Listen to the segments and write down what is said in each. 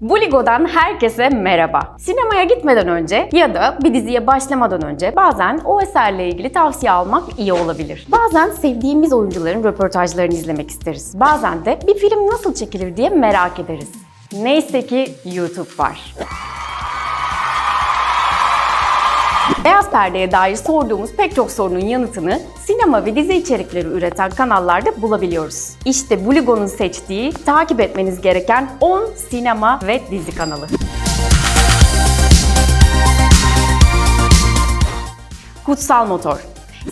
Buligo'dan herkese merhaba. Sinemaya gitmeden önce ya da bir diziye başlamadan önce bazen o eserle ilgili tavsiye almak iyi olabilir. Bazen sevdiğimiz oyuncuların röportajlarını izlemek isteriz. Bazen de bir film nasıl çekilir diye merak ederiz. Neyse ki YouTube var. Beyaz perdeye dair sorduğumuz pek çok sorunun yanıtını sinema ve dizi içerikleri üreten kanallarda bulabiliyoruz. İşte Buligo'nun seçtiği, takip etmeniz gereken 10 sinema ve dizi kanalı. Kutsal Motor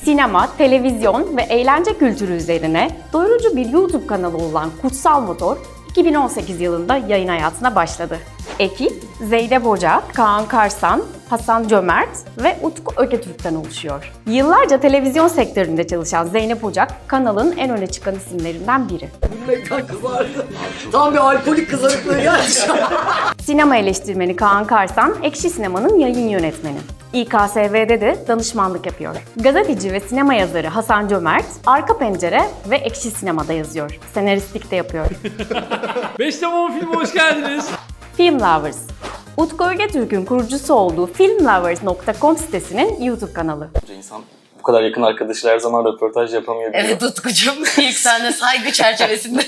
Sinema, televizyon ve eğlence kültürü üzerine doyurucu bir YouTube kanalı olan Kutsal Motor 2018 yılında yayın hayatına başladı. Ekip Zeynep Hoca, Kaan Karsan, Hasan Cömert ve Utku Öketürk'ten oluşuyor. Yıllarca televizyon sektöründe çalışan Zeynep Ocak, kanalın en öne çıkan isimlerinden biri. Gülmekten kızardı. Tam bir alkolik kızarıklığı ya. Sinema eleştirmeni Kaan Karsan, Ekşi Sinema'nın yayın yönetmeni. İKSV'de de danışmanlık yapıyor. Gazeteci ve sinema yazarı Hasan Cömert, Arka Pencere ve Ekşi Sinema'da yazıyor. Senaristlik de yapıyor. 5 tamam filme hoş geldiniz. Film Lovers. Utku Ögetürk'ün kurucusu olduğu filmlovers.com sitesinin YouTube kanalı. İnsan bu kadar yakın arkadaşıyla her zaman röportaj yapamayabiliyor. evet Utkucuğum. İlk sende saygı çerçevesinde.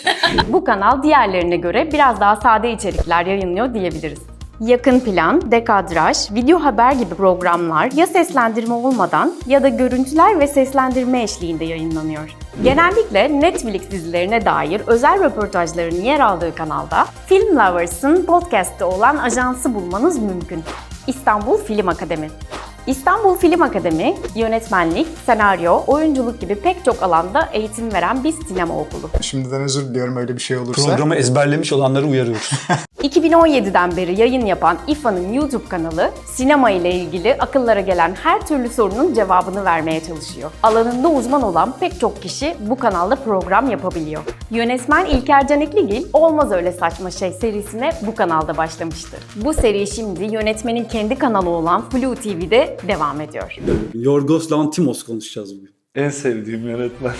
Bu kanal diğerlerine göre biraz daha sade içerikler yayınlıyor diyebiliriz. Yakın plan, dekadraj, video haber gibi programlar ya seslendirme olmadan ya da görüntüler ve seslendirme eşliğinde yayınlanıyor. Genellikle Netflix dizilerine dair özel röportajların yer aldığı kanalda Film Lovers'ın podcast'te olan ajansı bulmanız mümkün. İstanbul Film Akademi. İstanbul Film Akademi, yönetmenlik, senaryo, oyunculuk gibi pek çok alanda eğitim veren bir sinema okulu. Şimdiden özür diliyorum öyle bir şey olursa. Programı ezberlemiş olanları uyarıyoruz. 2017'den beri yayın yapan İFA'nın YouTube kanalı, sinema ile ilgili akıllara gelen her türlü sorunun cevabını vermeye çalışıyor. Alanında uzman olan pek çok kişi bu kanalda program yapabiliyor. Yönetmen İlker Canekligil, Olmaz Öyle Saçma Şey serisine bu kanalda başlamıştı. Bu seri şimdi yönetmenin kendi kanalı olan Flu TV'de devam ediyor. Yorgos Lantimos konuşacağız bugün. En sevdiğim yönetmen.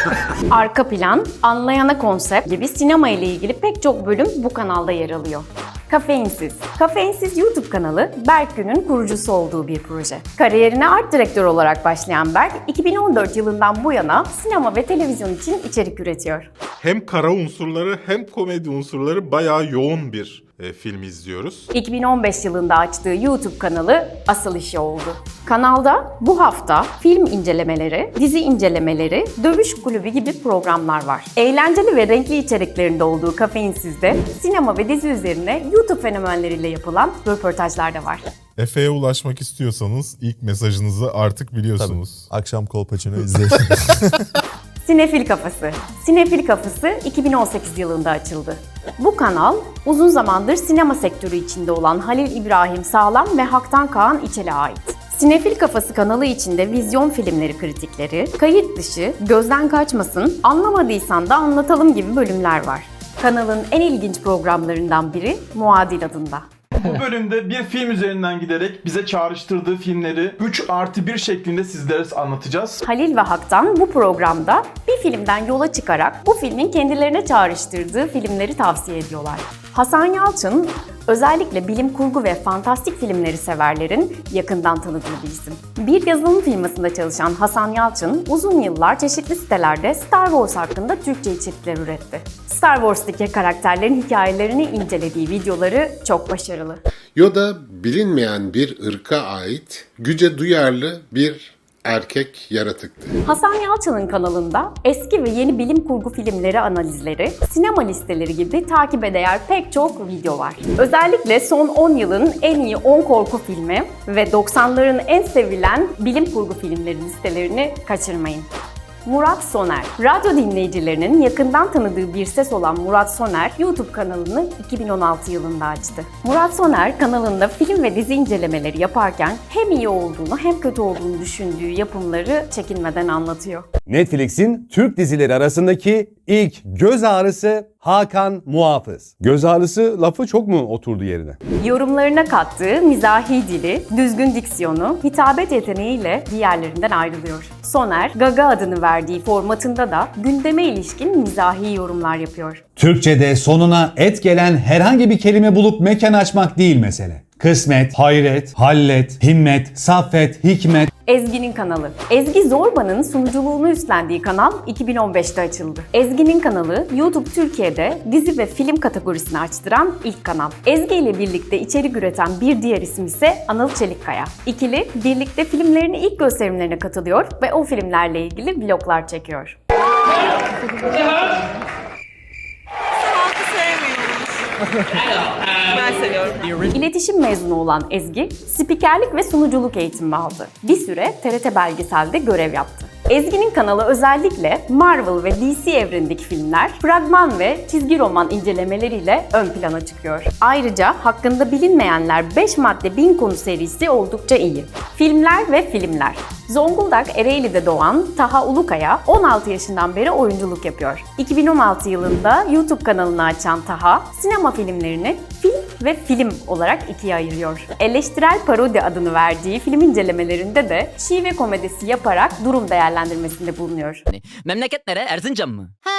Arka plan, anlayana konsept gibi sinema ile ilgili pek çok bölüm bu kanalda yer alıyor. Kafeinsiz. Kafeinsiz YouTube kanalı Berk Gün'ün kurucusu olduğu bir proje. Kariyerine art direktör olarak başlayan Berk, 2014 yılından bu yana sinema ve televizyon için içerik üretiyor. hem kara unsurları hem komedi unsurları bayağı yoğun bir e, film izliyoruz. 2015 yılında açtığı YouTube kanalı asıl işi oldu. Kanalda bu hafta film incelemeleri, dizi incelemeleri, dövüş kulübü gibi programlar var. Eğlenceli ve renkli içeriklerinde olduğu Kafeinsiz'de sinema ve dizi üzerine YouTube fenomenleriyle yapılan röportajlar da var. Efe'ye ulaşmak istiyorsanız ilk mesajınızı artık biliyorsunuz. Akşam kolpaçino izleyin. Sinefil Kafası. Sinefil Kafası 2018 yılında açıldı. Bu kanal uzun zamandır sinema sektörü içinde olan Halil İbrahim Sağlam ve Haktan Kaan İçel'e ait. Sinefil Kafası kanalı içinde vizyon filmleri kritikleri, kayıt dışı, gözden kaçmasın, anlamadıysan da anlatalım gibi bölümler var. Kanalın en ilginç programlarından biri Muadil adında. Bu bölümde bir film üzerinden giderek bize çağrıştırdığı filmleri 3 artı 1 şeklinde sizlere anlatacağız. Halil ve Hak'tan bu programda bir filmden yola çıkarak bu filmin kendilerine çağrıştırdığı filmleri tavsiye ediyorlar. Hasan Yalçın özellikle bilim kurgu ve fantastik filmleri severlerin yakından tanıdığı bir isim. Bir yazılım firmasında çalışan Hasan Yalçın uzun yıllar çeşitli sitelerde Star Wars hakkında Türkçe içerikler üretti. Star Wars'taki karakterlerin hikayelerini incelediği videoları çok başarılı. Yoda bilinmeyen bir ırka ait güce duyarlı bir erkek yaratıktı. Hasan Yalçın'ın kanalında eski ve yeni bilim kurgu filmleri analizleri, sinema listeleri gibi takibe değer pek çok video var. Özellikle son 10 yılın en iyi 10 korku filmi ve 90'ların en sevilen bilim kurgu filmleri listelerini kaçırmayın. Murat Soner. Radyo dinleyicilerinin yakından tanıdığı bir ses olan Murat Soner, YouTube kanalını 2016 yılında açtı. Murat Soner kanalında film ve dizi incelemeleri yaparken hem iyi olduğunu hem kötü olduğunu düşündüğü yapımları çekinmeden anlatıyor. Netflix'in Türk dizileri arasındaki ilk göz ağrısı Hakan Muhafız. Göz ağrısı lafı çok mu oturdu yerine? Yorumlarına kattığı mizahi dili, düzgün diksiyonu, hitabet yeteneğiyle diğerlerinden ayrılıyor. Soner, Gaga adını verdiği formatında da gündeme ilişkin mizahi yorumlar yapıyor. Türkçe'de sonuna et gelen herhangi bir kelime bulup mekan açmak değil mesele. Kısmet, hayret, hallet, himmet, saffet, hikmet, Ezgi'nin kanalı. Ezgi Zorba'nın sunuculuğunu üstlendiği kanal 2015'te açıldı. Ezgi'nin kanalı YouTube Türkiye'de dizi ve film kategorisini açtıran ilk kanal. Ezgi ile birlikte içerik üreten bir diğer isim ise Anıl Çelikkaya. İkili birlikte filmlerin ilk gösterimlerine katılıyor ve o filmlerle ilgili vloglar çekiyor. İletişim mezunu olan Ezgi, spikerlik ve sunuculuk eğitimi aldı. Bir süre TRT Belgesel'de görev yaptı. Ezgi'nin kanalı özellikle Marvel ve DC evrendeki filmler, fragman ve çizgi roman incelemeleriyle ön plana çıkıyor. Ayrıca hakkında bilinmeyenler 5 madde 1000 konu serisi oldukça iyi. Filmler ve filmler. Zonguldak Ereğli'de doğan Taha Ulukaya 16 yaşından beri oyunculuk yapıyor. 2016 yılında YouTube kanalını açan Taha, sinema filmlerini film ve film olarak ikiye ayırıyor. Eleştirel parodi adını verdiği film incelemelerinde de şive komedisi yaparak durum değerlendirmesinde bulunuyor. Memleket nere? Erzincan mı? Ha,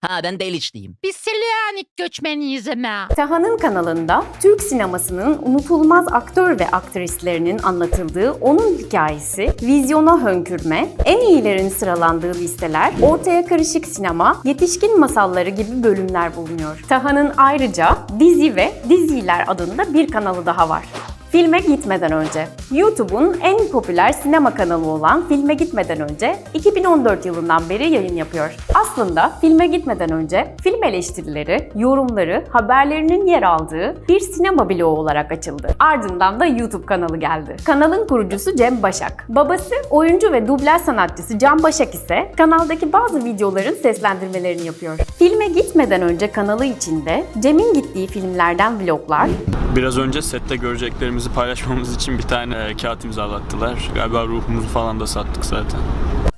Ha ben Değiliçliyim. biz Selanik göçmeniyiz ama. Taha'nın kanalında Türk sinemasının unutulmaz aktör ve aktrislerinin anlatıldığı onun hikayesi, vizyona hönkürme, en iyilerin sıralandığı listeler, ortaya karışık sinema, yetişkin masalları gibi bölümler bulunuyor. Taha'nın ayrıca Dizi ve Diziler adında bir kanalı daha var. Filme gitmeden önce. YouTube'un en popüler sinema kanalı olan Filme Gitmeden Önce 2014 yılından beri yayın yapıyor. Aslında Filme Gitmeden Önce film eleştirileri, yorumları, haberlerinin yer aldığı bir sinema bloğu olarak açıldı. Ardından da YouTube kanalı geldi. Kanalın kurucusu Cem Başak. Babası oyuncu ve dublaj sanatçısı Can Başak ise kanaldaki bazı videoların seslendirmelerini yapıyor. Filme gitmeden önce kanalı içinde Cem'in gittiği filmlerden vloglar, Biraz önce sette göreceklerimizi paylaşmamız için bir tane e, kağıt imzalattılar. Galiba ruhumuzu falan da sattık zaten.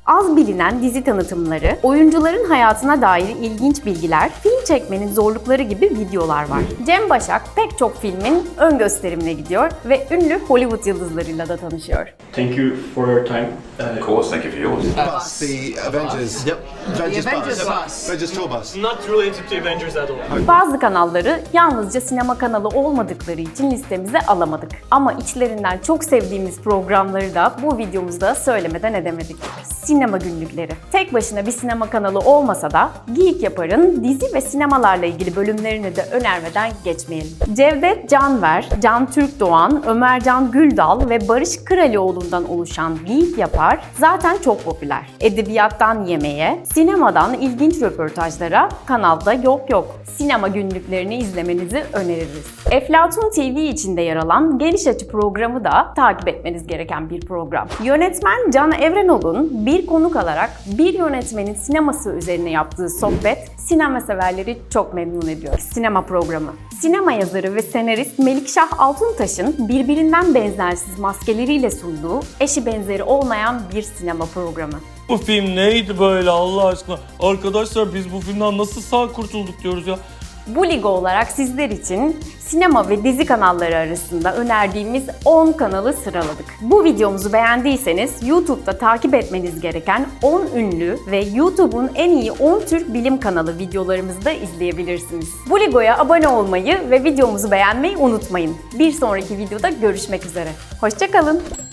Az bilinen dizi tanıtımları, oyuncuların hayatına dair ilginç bilgiler, film çekmenin zorlukları gibi videolar var. Cem Başak pek çok filmin ön gösterimine gidiyor ve ünlü Hollywood yıldızlarıyla da tanışıyor. Thank you for your time. Of course, thank you for yours. The Avengers. Yep. Avengers, bus. Avengers tour bus. Not related to Avengers at all. Bazı kanalları yalnızca sinema kanalı olmadıkları için listemize alamadık. Ama içlerinden çok sevdiğimiz programları da bu videomuzda söylemeden edemedik. Sinema günlükleri. Tek başına bir sinema kanalı olmasa da Geek Yapar'ın dizi ve sinemalarla ilgili bölümlerini de önermeden geçmeyelim. Cevdet Canver, Can Türk Doğan, Ömercan Güldal ve Barış Kralioğlu'ndan oluşan Geek Yapar zaten çok popüler. Edebiyattan yemeğe, sinemadan ilginç röportajlara kanalda yok yok. Sinema günlüklerini izlemenizi öneririz. Eflatun TV içinde yer alan Geniş Açı programı da takip etmeniz gereken bir program. Yönetmen Can Evrenol'un bir konuk alarak bir yönetmenin sineması üzerine yaptığı sohbet sinema severleri çok memnun ediyor. Sinema programı. Sinema yazarı ve senarist Melikşah Altuntaş'ın birbirinden benzersiz maskeleriyle sunduğu eşi benzeri olmayan bir sinema programı. Bu film neydi böyle Allah aşkına? Arkadaşlar biz bu filmden nasıl sağ kurtulduk diyoruz ya. Bu Ligo olarak sizler için sinema ve dizi kanalları arasında önerdiğimiz 10 kanalı sıraladık. Bu videomuzu beğendiyseniz YouTube'da takip etmeniz gereken 10 ünlü ve YouTube'un en iyi 10 Türk bilim kanalı videolarımızı da izleyebilirsiniz. Bu Ligo'ya abone olmayı ve videomuzu beğenmeyi unutmayın. Bir sonraki videoda görüşmek üzere. Hoşçakalın.